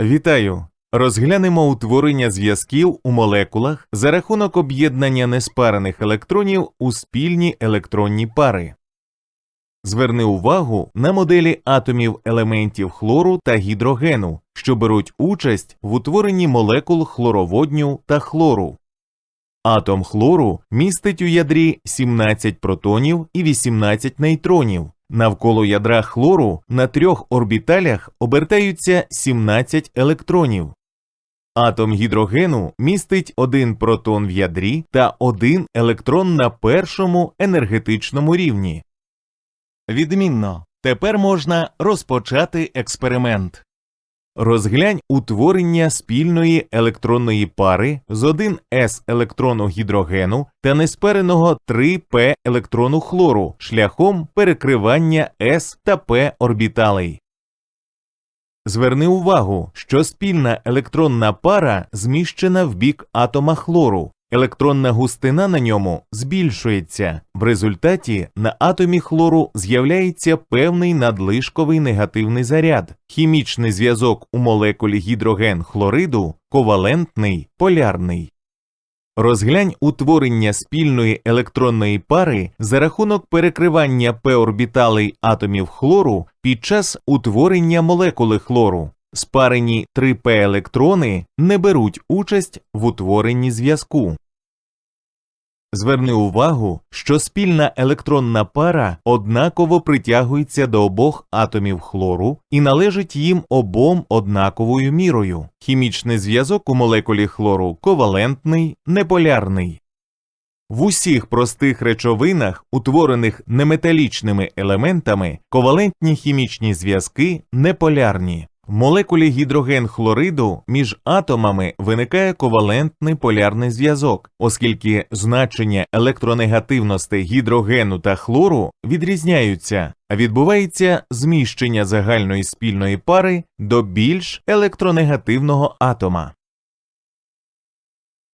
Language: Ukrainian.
Вітаю! Розглянемо утворення зв'язків у молекулах за рахунок об'єднання неспарених електронів у спільні електронні пари. Зверни увагу на моделі атомів елементів хлору та гідрогену, що беруть участь в утворенні молекул хлороводню та хлору. Атом хлору містить у ядрі 17 протонів і 18 нейтронів. Навколо ядра хлору на трьох орбіталях обертаються 17 електронів. Атом гідрогену містить один протон в ядрі та один електрон на першому енергетичному рівні. Відмінно. Тепер можна розпочати експеримент. Розглянь утворення спільної електронної пари з 1 С електрону гідрогену та неспереного 3П електрону хлору шляхом перекривання С та П орбіталей. Зверни увагу, що спільна електронна пара зміщена в бік атома хлору. Електронна густина на ньому збільшується. В результаті на атомі хлору з'являється певний надлишковий негативний заряд. Хімічний зв'язок у молекулі гідроген хлориду ковалентний полярний. Розглянь утворення спільної електронної пари за рахунок перекривання p-орбіталей атомів хлору під час утворення молекули хлору. Спарені 3p електрони не беруть участь в утворенні зв'язку. Зверни увагу, що спільна електронна пара однаково притягується до обох атомів хлору і належить їм обом однаковою мірою. Хімічний зв'язок у молекулі хлору ковалентний, неполярний. В усіх простих речовинах, утворених неметалічними елементами, ковалентні хімічні зв'язки неполярні. Молекулі гідроген хлориду між атомами виникає ковалентний полярний зв'язок, оскільки значення електронегативності гідрогену та хлору відрізняються, а відбувається зміщення загальної спільної пари до більш електронегативного атома.